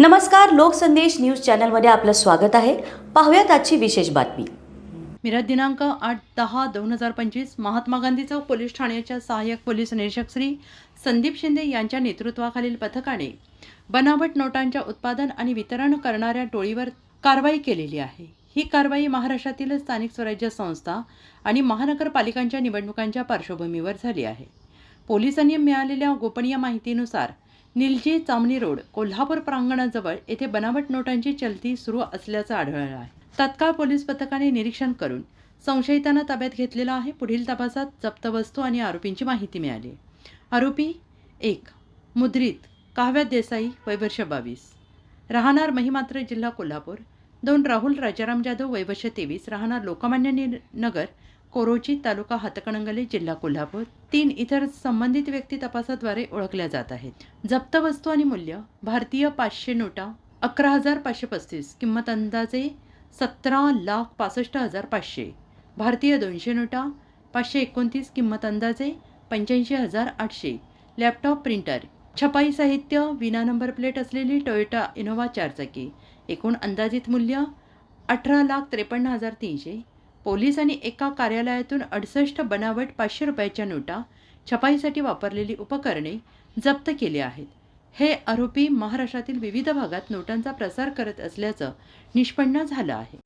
नमस्कार लोकसंदेश न्यूज चॅनलमध्ये आपलं स्वागत आहे. पाहूयात आजची विशेष बातमी. मिरज दिनांक आठ दहा दोन हजार पंचवीस महात्मा गांधी चौक पोलीस ठाण्याच्या सहाय्यक पोलीस निरीक्षक श्री संदीप शिंदे यांच्या नेतृत्वाखालील पथकाने बनावट नोटांच्या उत्पादन आणि वितरण करणाऱ्या टोळीवर कारवाई केलेली आहे. ही कारवाई महाराष्ट्रातील स्थानिक स्वराज्य संस्था आणि महानगरपालिकांच्या निवडणुकांच्या पार्श्वभूमीवर झाली आहे. पोलिसांनी मिळालेल्या गोपनीय माहितीनुसार निलजी चामणी रोड कोल्हापूर प्रांगणाजवळ येथे बनावट नोटांची चलती सुरू असल्याचं आढळलं आहे. तत्काळ पोलीस पथकाने निरीक्षण करून संशयितांना ताब्यात घेतलेला आहे. पुढील तपासात जप्त वस्तू आणि आरोपींची माहिती मिळाली. आरोपी एक मुद्रित काव्यात देसाई वैवर्ष बावीस. राहणार महिमात्र जिल्हा कोल्हापूर. दोन राहुल राजाराम जाधव वैवर्ष तेवीस. राहणार लोकमान्य नगर कोरोची तालुका हातकणंगले जिल्हा कोल्हापूर. तीन इतर संबंधित व्यक्ती तपासाद्वारे ओळखल्या जात आहेत. जप्त वस्तू आणि मूल्य भारतीय पाचशे नोटा अकरा हजार पाचशे पस्तीस किंमत अंदाजे सतरा लाख पासष्ट हजार पाचशे. भारतीय दोनशे नोटा पाचशे एकोणतीस किंमत अंदाजे पंच्याऐंशी हजार आठशे. लॅपटॉप प्रिंटर छपाई साहित्य विना नंबर प्लेट असलेली टोयोटा इनोव्हा चारचाकी एकूण अंदाजित मूल्य अठरा लाख त्रेपन्न हजार तीनशे. पोलिसांनी एका कार्यालयातून अडसष्ट बनावट पाचशे रुपयाच्या नोटा छपाईसाठी वापरलेली उपकरणे जप्त केली आहेत. हे आरोपी महाराष्ट्रातील विविध भागात नोटांचा प्रसार करत असल्याचं निष्पन्न झालं आहे.